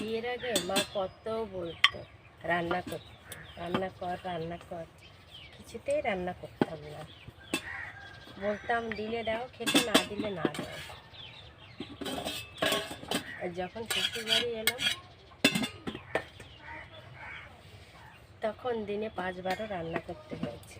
বিয়ের আগে মা কত বলতো, রান্না করতে রান্না কর রান্না কর। কিছুতেই রান্না করতাম না। বলতাম, দিলে দাও, খেতে না দিলে না দাও। যখন শ্বশুর বাড়ি এলাম, তখন দিনে পাঁচবারও রান্না করতে হয়েছে।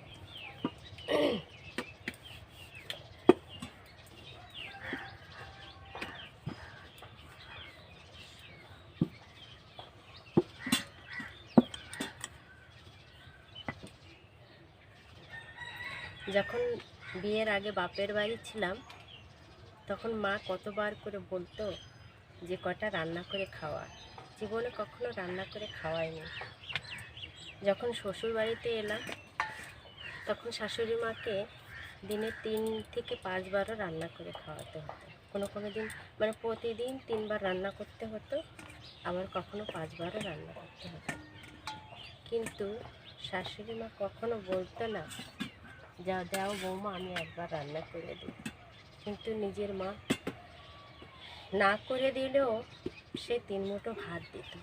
যখন বিয়ের আগে বাপের বাড়ি ছিলাম, তখন মা কতবার করে বলতো যে কটা রান্না করে খাওয়া। জীবনে কখনো রান্না করে খাওয়ায়নি যখন শ্বশুর বাড়িতে এলাম, তখন শাশুড়ি মাকে দিনে তিন থেকে পাঁচবারও রান্না করে খাওয়াতে হতো। কোনো কোনো দিন মানে প্রতিদিন তিনবার রান্না করতে হতো, আবার কখনো পাঁচবারও রান্না করতে হতো। কিন্তু শাশুড়ি মা কখনো বলতো না যা দাও বৌমা, আমি একবার রান্না করে দিই। কিন্তু নিজের মা না করে দিলেও সে তিন মুঠো ভাত দিত।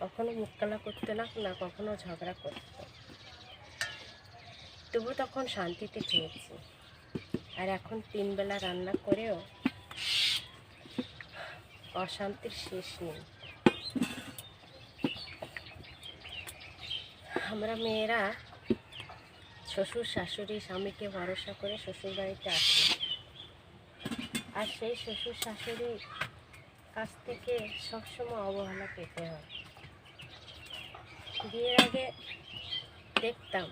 কখনো মুখকালা করতো না না, কখনো ঝগড়া করতো। তবু তখন শান্তিতে খেয়েছি। আর এখন তিন বেলা রান্না করেও অশান্তির শেষ নেই। আমরা মেয়েরা শ্বশুর, শাশুড়ি, স্বামীকে ভরসা করে শ্বশুর বাড়িতে আসি। আর সেই শ্বশুর, শাশুড়ির কাছ থেকে সবসময় অবহেলা পেতে হয়। বিয়ের আগে দেখতাম,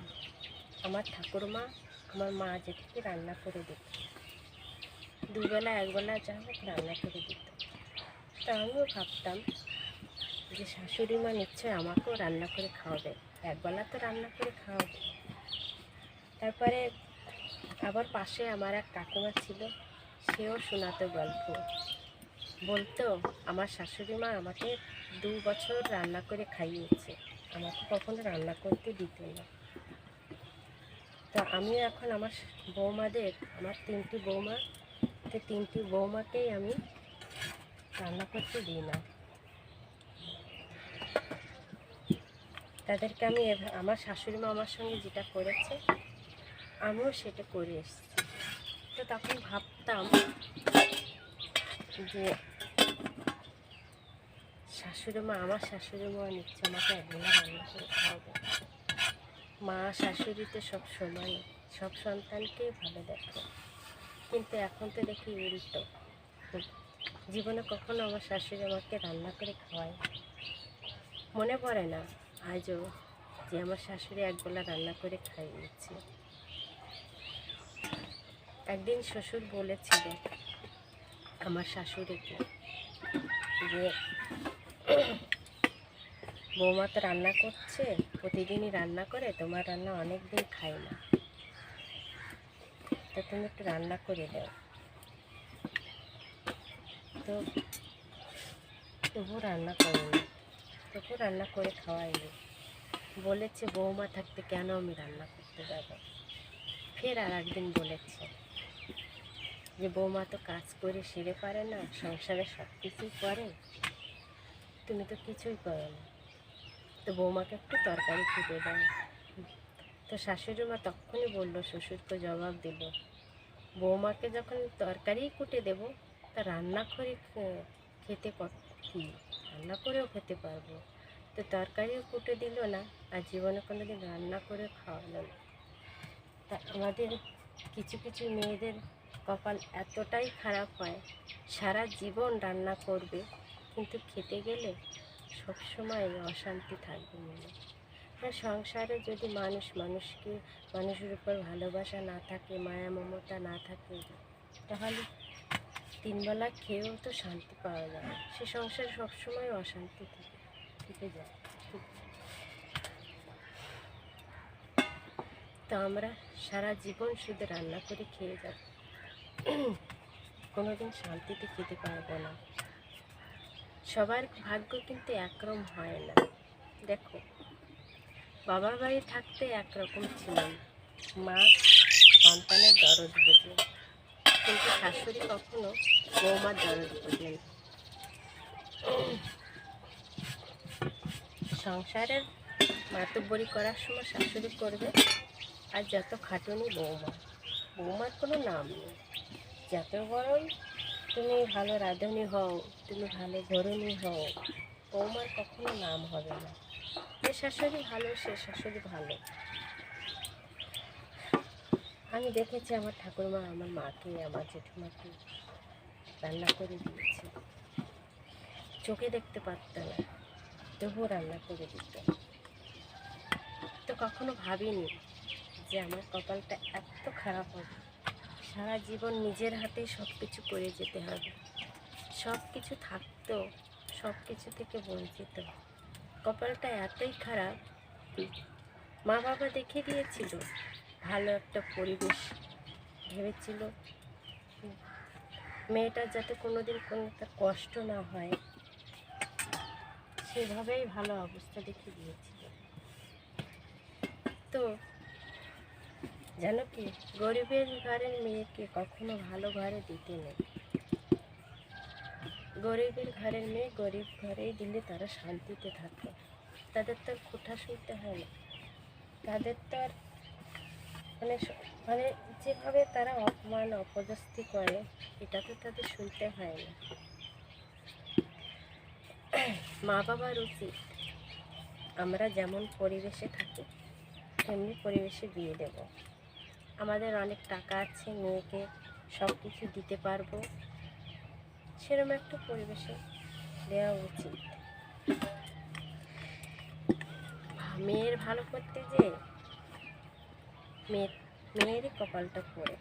আমার ঠাকুরমা আমার মা যেটুকু রান্না করে দিত, দুবেলা, একবেলা যা হোক রান্না করে দিত। তা আমিও ভাবতাম যে শাশুড়ি মা নিশ্চয়ই আমাকেও রান্না করে খাওয়াবে, একবেলা তো রান্না করে খাওয়াবে। তারপরে আবার পাশে আমার এক কাকুমা ছিল, সেও শোনাতো গল্প। বলতো, আমার শাশুড়ি মা আমাকে দু বছর রান্না করে খাইয়েছে, আমাকে কখনো রান্না করতে দিত না। তো আমি এখন আমার বৌমাদের, আমার তিনটি বৌমা, তো তিনটি বৌমাকেই আমি রান্না করতে দিই না। তাদেরকে আমি আমার শাশুড়ি মা আমার সঙ্গে যেটা করেছে আমিও সেটা করে এসেছি। তো তখন ভাবতাম যে শাশুড়ি মা আমার শাশুড়ি মা নিচ্ছে, আমাকে একবেলা রান্না করে খাওয়াবে। মা, শাশুড়ি তো সব সময়, সব সন্তানকেই ভালো দেখে। কিন্তু এখন তো দেখি উল্টো। জীবনে কখনো আমার শাশুড়ি আমাকে রান্না করে খাওয়ায় মনে পড়ে না, আজও যে আমার শাশুড়ি একবেলা রান্না করে খাইয়েছে। একদিন শ্বশুর বলেছিল আমার শাশুড়িকে যে বৌমা তো রান্না করছে, প্রতিদিনই রান্না করে, তোমার রান্না অনেক দিন খাই না। তো তুমি একটু রান্না করে দাও। তো তবু রান্না করেনি তবু রান্না করে খাওয়াইনি বলেছে বৌমা থাকতে কেন আমি রান্না করতে যাব? ফের আর একদিন বলেছে। যে বৌমা তো কাজ করে সেরে পারে না, সংসারে সব কিছুই করে, তুমি তো কিছুই করো না। তো বৌমাকে একটু তরকারি ফুটে দাও। তো শাশুড়ি মা তখনই বলল শ্বশুরকে জবাব দিল। বৌমাকে যখন তরকারি কুটে দেব, তা রান্না করে খেতে কী? রান্না করেও খেতে পারব। তো তরকারিও কুটে দিল না, আর জীবনে কোনো দিন রান্না করে খাওয়ালো না। তা আমাদের কিছু কিছু মেয়েদের কপাল এতটাই খারাপ হয়, সারা জীবন রান্না করবে, কিন্তু খেতে গেলে সবসময় অশান্তি থাকবে মনে। হ্যাঁ সংসারে যদি মানুষ মানুষকে, মানুষের উপর ভালোবাসা না থাকে, মায়া মমতা না থাকে, তাহলে তিনবেলা খেয়েও তো শান্তি পাওয়া যায়। সে সংসারে সবসময় অশান্তি থাকে, থেকে যায়। তো আমরা সারা জীবন শুধু রান্না করে খেয়ে যাব। কোনোদিন শান্তিতে খেতে পারব না। সবার ভাগ্য কিন্তু একরকম হয় না। দেখো, বাবার বাড়ি থাকতে একরকম ছিলাম। মা সন্তানের দরদ বোঝে, কিন্তু শাশুড়ি কখনো বৌমার দরদ বোঝেন সংসারের মাতব্বরি করার সময় শাশুড়ি করবে, আর যত খাটুনি বৌমা, বৌমার কোনো নাম নেই। যত বরং তুমি ভালো রাঁধুনি হও, তুমি ভালো ঘরুনি হও, বৌমার কখনো নাম হবে না। যে শাশুড়ি ভালো, সে শাশুড়ি ভালো। আমি দেখেছি আমার ঠাকুরমা আমার মাকে, আমার জেঠুমাকে রান্না করে দিয়েছে। চোখে দেখতে পারত না, তবুও রান্না করে দিত। তো কখনো ভাবিনি যে আমার কপালটা এত খারাপ হবে। সারা জীবন নিজের হাতেই সব কিছু করে যেতে হবে। সব কিছু থাকতো সব কিছু থেকে বঞ্চিত। কপালটা এতই খারাপ মা বাবা দেখে দিয়েছিল, ভালো একটা পরিবেশ ভেবেছিল। মেয়েটার যাতে কোনোদিন কোনো তার কষ্ট না হয়, সেভাবেই ভালো অবস্থা দেখে দিয়েছিল। তো জানো কি গরিবের ঘরের মেয়েকে কখনো ভালো ঘরে দিতে নেই। গরিবের ঘরের মেয়ে গরিব ঘরেই দিলে তারা শান্তিতে থাকে। তাদের তো আর কোঠা শুনতে হয় না। তাদের তো আর মানে মানে যেভাবে তারা অপমান, অপদস্থি করে এটা তো তাদের শুনতে হয় না। মা বাবার উচিত আমরা যেমন পরিবেশে থাকি, তেমনি পরিবেশে বিয়ে দেব। আমাদের অনেক টাকা আছে, মেয়েকে সব কিছু দিতে পারব। সেরকম একটা পরিবেশে দেওয়া উচিত। মেয়ের ভালো করতে যে মেয়ের মেয়েরই কপালটা পড়ে।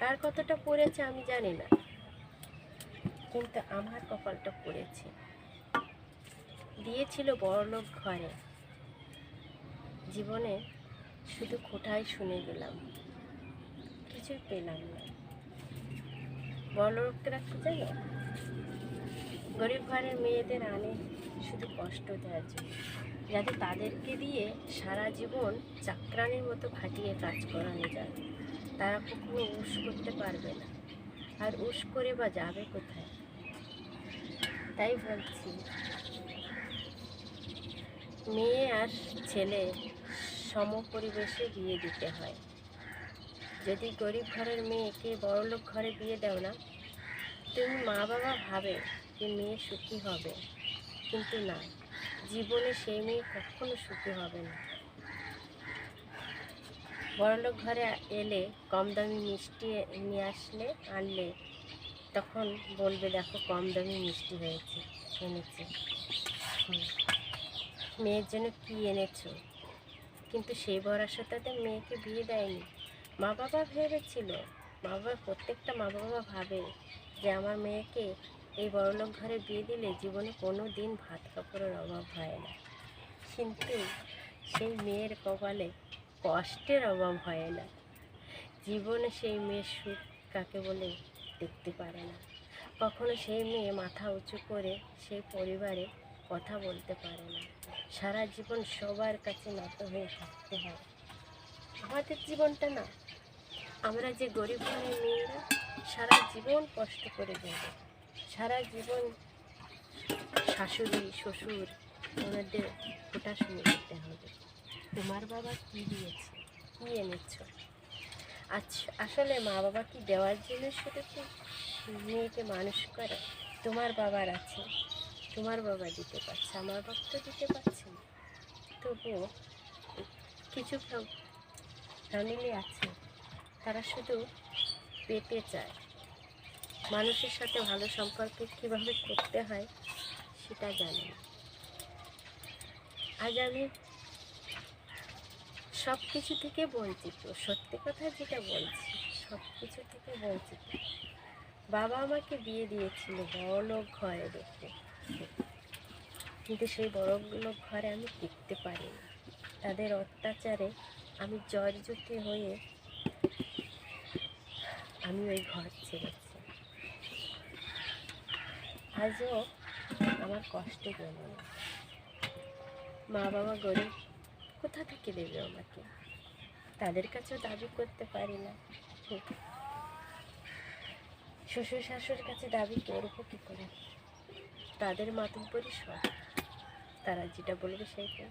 কার কতটা পড়েছে আমি জানি না, কিন্তু আমার কপালটা পড়েছে। দিয়েছিল বড়লোক ঘরে। জীবনে শুধু খোটাই শুনে গেলাম? কিছুই পেলাম না। বড়লোকরা কি জানো? গরিব ঘরের মেয়েদের আনে শুধু কষ্ট দেওয়ার জন্য, যাতে তাদেরকে দিয়ে সারা জীবন চাকরানির মতো খাটিয়ে কাজ করানো যায়। তারা কখনো উস করতে পারবে না। আর উস করে বা যাবে কোথায়? তাই বলছি মেয়ে আর ছেলে সম পরিবেশে বিয়ে দিতে হয়। যদি গরিব ঘরের মেয়েকে বড়লোক ঘরে বিয়ে দেও না, তুমি মা বাবা ভাবে যে মেয়ে সুখী হবে। কিন্তু না, জীবনে সেই মেয়ে কখনো সুখী হবে না। বড়লোক ঘরে এলে কম দামি মিষ্টি নিয়ে আসলে, আনলে তখন বলবে, দেখো কম দামি মিষ্টি হয়েছে, এনেছে। মেয়ের জন্য কী এনেছো? কিন্তু সেই ভরসাটাতে মেয়েকে বিয়ে দেয়নি। মা বাবা ভেবেছিল, মা বাবা প্রত্যেকটা মা বাবা ভাবে যে আমার মেয়েকে এই বড়লোক ঘরে বিয়ে দিলে জীবনে কোনো দিন ভাত কাপড়ের অভাব হয় না। কিন্তু সেই মেয়ের কপালে কষ্টের অভাব হয় না। জীবনে সেই মেয়ের সুখ কাকে বলে দেখতে পারে না। কখনো সেই মেয়ে মাথা উঁচু করে সেই পরিবারে কথা বলতে পারে না। সারা জীবন সবার কাছে নত হয়ে থাকতে হয়। আমাদের জীবনটা না, আমরা যে গরিব ঘরের মেয়েরা, সারা জীবন কষ্ট করে যাব। সারা জীবন শাশুড়ি, শ্বশুর, ওনাদের ওটা শুনে যেতে হবে। তোমার বাবা কী দিয়েছে? কী এনেছো? আচ্ছা আসলে মা বাবা কি দেওয়ার জন্য সেটা কি মেয়েকে মানুষ করে? তোমার বাবার আছে, তোমার বাবা দিতে পারছে, আমার বাবা তো দিতে পারছে তবুও কিছু ফ্যামিলি আছে, তারা শুধু পেতে চায়। মানুষের সাথে ভালো সম্পর্ক কীভাবে করতে হয় সেটা জানে না। আজ আমি সব কিছু থেকে বঞ্চিত, সত্যি কথা যেটা বলছি সব কিছু থেকে বঞ্চিত। বাবা আমাকে বিয়ে দিয়েছিল বড় লোক ঘরে দেখতে। কিন্তু সেই বড় লোক ঘরে আমি টিকতে পারিনি। তাদের অত্যাচারে আমি জর্জরিত হয়ে আমি ওই ঘর ছেড়েছি। আজও আমার কষ্ট গেল না মা বাবা গরিব, কোথা থেকে দেবে আমাকে? তাদের কাছেও দাবি করতে পারি না। শ্বশুর শাশুড়ির কাছে দাবি করব কী করে? তাদের মাতব্বরই সব তারা যেটা বলবে সেইটা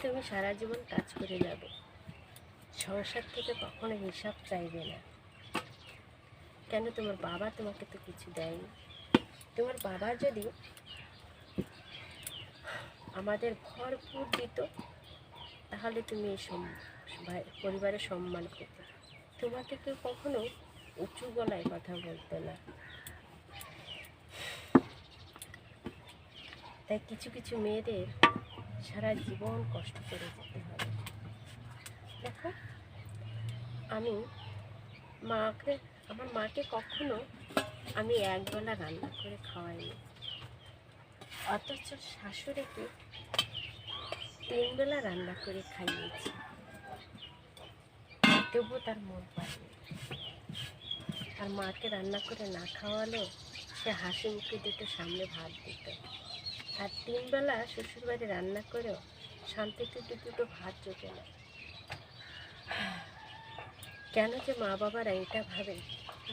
তুমি সারা জীবন কাজ করে যাবে। সংসার থেকে কখনো হিসাব চাইবে না। কেন তোমার বাবা তোমাকে তো কিছু দেয়নি? তোমার বাবা যদি আমাদের ভরপুর দিত, তাহলে তুমি এই পরিবারের সম্মান করতে তোমাকে কেউ কখনো উঁচু গলায় কথা বলতো না। তাই কিছু কিছু মেয়েদের সারা জীবন কষ্ট করে যেতে হবে। দেখো, আমি মাকে, আমার মাকে কখনো আমি একবেলা রান্না করে খাওয়াইনি। অথচ শাশুড়িকে তিনবেলা রান্না করে খাইয়েছি। তবু তার মন পায়নি। আর মাকে রান্না করে না খাওয়ালেও সে হাসি মুখে দিত সামনে ভাত দিত। আর তিন বেলা শ্বশুরবাড়ি রান্না করেও শান্তিতে দুটো ভাত জোটে না। কেন যে মা বাবারা এটা ভাবে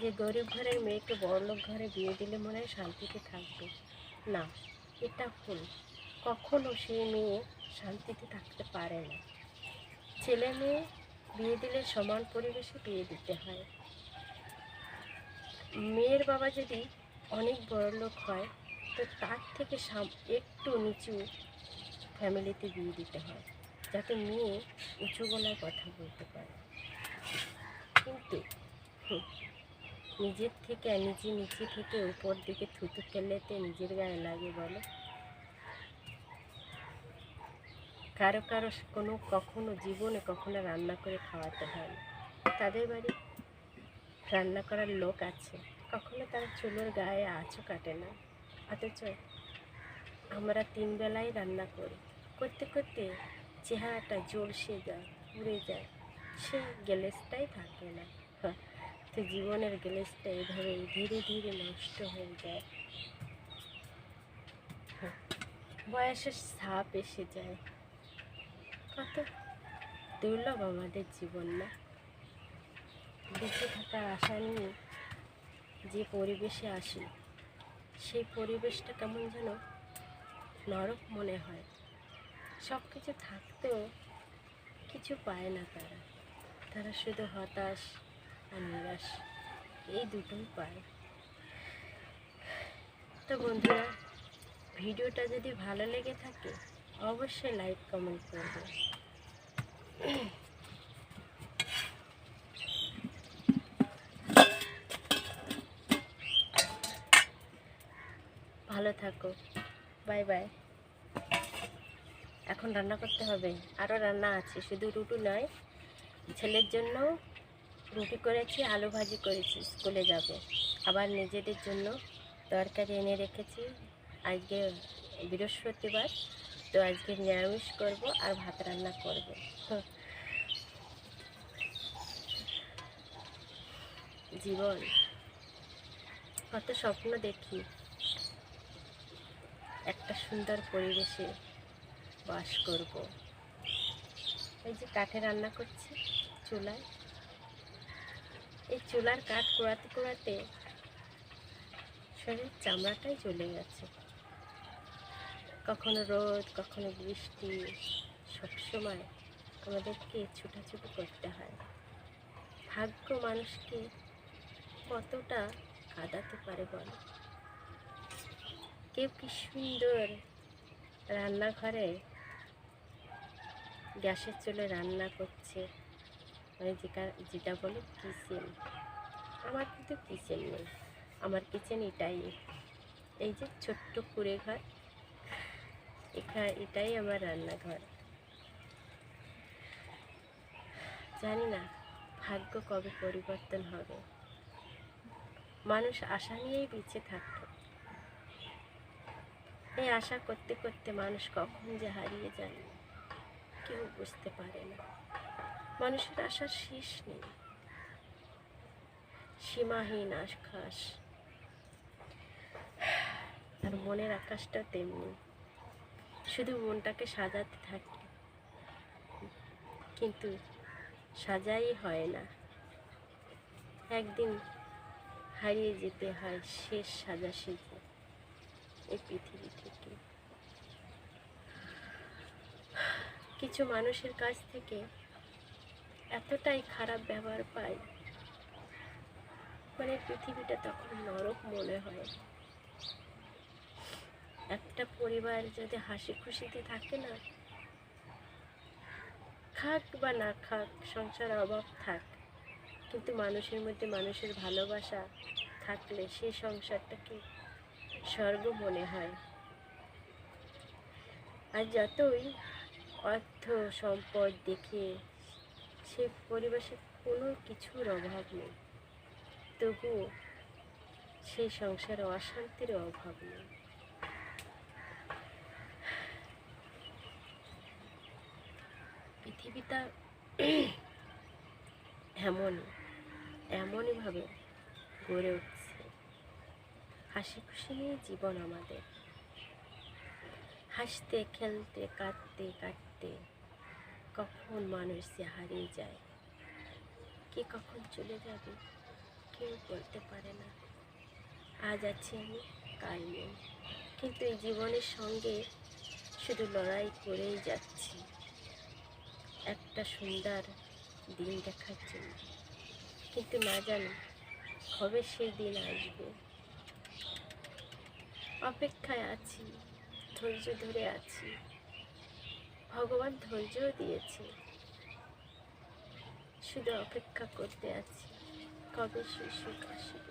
যে গরিব ঘরের মেয়েকে বড়লোক ঘরে বিয়ে দিলে মনে হয় শান্তিতে থাকবে? না, এটা ভুল। কখনো সেই মেয়ে শান্তিতে থাকতে পারে না। ছেলে মেয়ে বিয়ে দিলে সমান পরিবেশে বিয়ে দিতে হয়। মেয়ের বাবা যদি অনেক বড় লোক হয় তো তার থেকে একটু নিচু ফ্যামিলিতে বিয়ে দিতে হয়, যাতে মেয়ে উঁচু গলায় কথা বলতে পারে। কিন্তু নিজের থেকে নিজে নিচে থেকে উপর দিকে থুতু ফেললেতে নিজের গায়ে লাগে বলো? কারও কারও কোনো কখনো জীবনে কখনো রান্না করে খাওয়াতে হয় না। তাদের বাড়ি রান্না করার লোক আছে, কখনো তারা চুলোর গায়ে আঁচও কাটে না। অথচ আমরা তিন বেলায় রান্না করি। করতে করতে চেহারাটা জলসে যায়, পুড়ে যায়। সেই গ্যালেসটাই থাকে না। তো জীবনের গ্যালেসটা এভাবে ধীরে ধীরে নষ্ট হয়ে যায়। বয়সের ছাপ এসে যায়। কত দুর্লভ আমাদের জীবন না। বেঁচে থাকার আশা নিয়ে যে পরিবেশে আসি সেই পরিবেশটা কেমন যেন নরক মনে হয়। সব কিছু থাকতেও কিছু পায় না তারা। তারা শুধু হতাশ আর নিরাশ। এই দুটোই পায়। তো বন্ধুরা, ভিডিওটা যদি ভালো লেগে থাকে, অবশ্যই লাইক কমেন্ট করবে। ভালো থাকো। Bye bye. এখন রান্না করতে হবে। আরও রান্না আছে, শুধু রুটি নয়, ছেলের জন্য রুটি করেছি, আলু ভাজি করেছি, স্কুলে যাবে। আবার নিজেদের জন্য তরকারি এনে রেখেছি। আজকে বৃহস্পতিবার, তো আজকে নিরামিষ করব আর ভাত রান্না করব। জীবন, কত স্বপ্ন দেখি। একটা সুন্দর পরিবেশে বাস করব। এই যে কাঠে রান্না করছি চুলায়। এই চুলার কাঠ কুড়াতে কুড়াতে শরীর চামড়াটাই চলে গেছে। কখনো রোদ, কখনো বৃষ্টি সবসময় আমাদেরকে ছুটাছুটি করতে হয়। ভাগ্য মানুষকে কতটা কাঁদাতে পারে বলো? কেউ কি সুন্দর রান্নাঘরে গ্যাসের চুলে রান্না করছে। মানে যেটা যেটা বলে কিচেন আমার কিন্তু কিচেন নেই। আমার কিচেন এটাই। এই যে ছোট্ট কুড়ে ঘর এখা এটাই আমার রান্নাঘর। জানি না, ভাগ্য কবে পরিবর্তন হবে। মানুষ আশা নিয়েই বেঁচে থাকতো। এই আশা করতে করতে মানুষ কখন যে হারিয়ে যায়, কেউ বুঝতে পারে না। মানুষের আশার শেষ নেই। সীমাহীন আকাশ। আর মনের আকাশটা তেমনি। শুধু মনটাকে সাজাতে থাকি। কিন্তু সাজাই হয় না। একদিন হারিয়ে যেতে হয় শেষ সাজা সেজে এই পৃথিবী থেকে কিছু মানুষের কাছ থেকে এতটাই খারাপ ব্যবহার পাই মানে পৃথিবীটা তখন নরক মনে হয়। একটা পরিবার যদি হাসি খুশিতে থাকে না, খাক বা না খাক, সংসার অভাব থাক, কিন্তু মানুষের মধ্যে মানুষের ভালোবাসা থাকলে সেই সংসারটাকে স্বর্গ মনে হয়। আর যতই অর্থ সম্পদ দেখে সে পরিবেশে কোনো কিছুর অভাব নেই। তবুও সেই সংসারে অশান্তির অভাব নেই। পৃথিবীটা এমনই, এমনইভাবে গড়ে উঠছে। হাসি খুশি নিয়ে জীবন আমাদের। হাসতে, খেলতে, কাঁদতে কাটতে কখন মানুষ যে হারিয়ে যায়, কে কখন চলে যাবে কেউ বলতে পারে না। আজ আছি আমি, কাল নেই। কিন্তু এই জীবনের সঙ্গে শুধু লড়াই করেই যাচ্ছি, একটা সুন্দর দিন দেখার জন্য। কিন্তু না জানি কবে সেই দিন আসবে। অপেক্ষায় আছি, ধৈর্য ধরে আছি। ভগবান ধৈর্য দিয়েছে। শুধু অপেক্ষা করতে আছি। কবে শিশু আসে